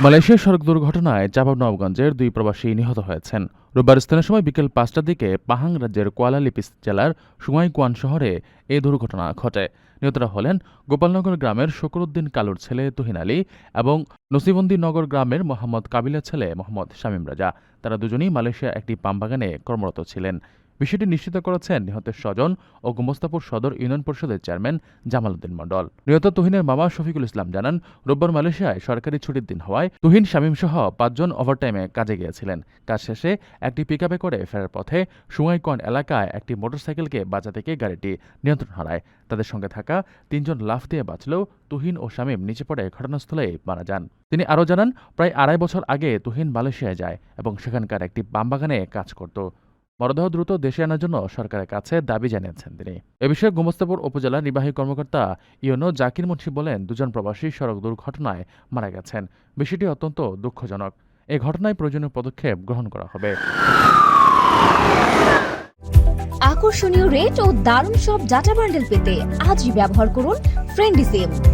মালয়েশিয়ার সড়ক দুর্ঘটনায় চাঁপাবনবাবগঞ্জের দুই প্রবাসী নিহত হয়েছেন। রোববার স্থানীয় সময় বিকেল পাঁচটার দিকে পাহাং রাজ্যের কুয়ালালিপিস জেলার সুমাইকুয়ান শহরে এই দুর্ঘটনা ঘটে। নিহতরা হলেন গোপালনগর গ্রামের শকরুদ্দিন কালুর ছেলে তুহিন আলী এবং নগর গ্রামের মোহাম্মদ কাবিলার ছেলে মোহাম্মদ শামীম রাজা। তারা দুজনেই মালয়েশিয়া একটি পামবাগানে কর্মরত ছিলেন। বিষয়টি নিশ্চিত করেছেন নিহতের স্বজন ও গোমস্তাপুর সদর ইউনিয়ন পরিষদের চেয়ারম্যান জামাল উদ্দিন মণ্ডল। নিহত তুহিনের মামা শফিকুল ইসলাম জানান, রোববার মালয়েশিয়ায় সরকারি ছুটির দিন হওয়ায় তুহিন, শামীম সহ পাঁচজন ওভারটাইমে কাজে গিয়েছিলেন। কাজ শেষে একটি পিকআপে করে ফেরার পথে সুঙাইকন এলাকায় একটি মোটরসাইকেলকে বাঁচাতে গিয়ে গাড়িটি নিয়ন্ত্রণ হারায়। তাদের সঙ্গে থাকা তিনজন লাফ দিয়ে বাঁচলেও তুহিন ও শামীম নিচে পড়ে ঘটনাস্থলে মারা যান। তিনি আরও জানান, প্রায় আড়াই বছর আগে তুহিন মালয়েশিয়ায় যায় এবং সেখানকার একটি বামবাগানে কাজ করত। মরদেহ দ্রুত দেশে আনার জন্য সরকারের কাছে দাবি জানিয়েছেন তিনি। এ বিষয়ে গোমস্তাপুর উপজেলা নির্বাহী কর্মকর্তা ইয়নো জাকির মুন্সি বলেন, দুজন প্রবাসী সড়ক দুর্ঘটনায় মারা গেছেন। বিষয়টি অত্যন্ত দুঃখজনক। এ ঘটনায় প্রয়োজনীয় পদক্ষেপ গ্রহণ করা হবে। আকর্ষণীয় রেট ও দারুণ সব ডাটা বান্ডেল পেতে আজই ব্যবহার করুন ফ্রেন্ডি সিম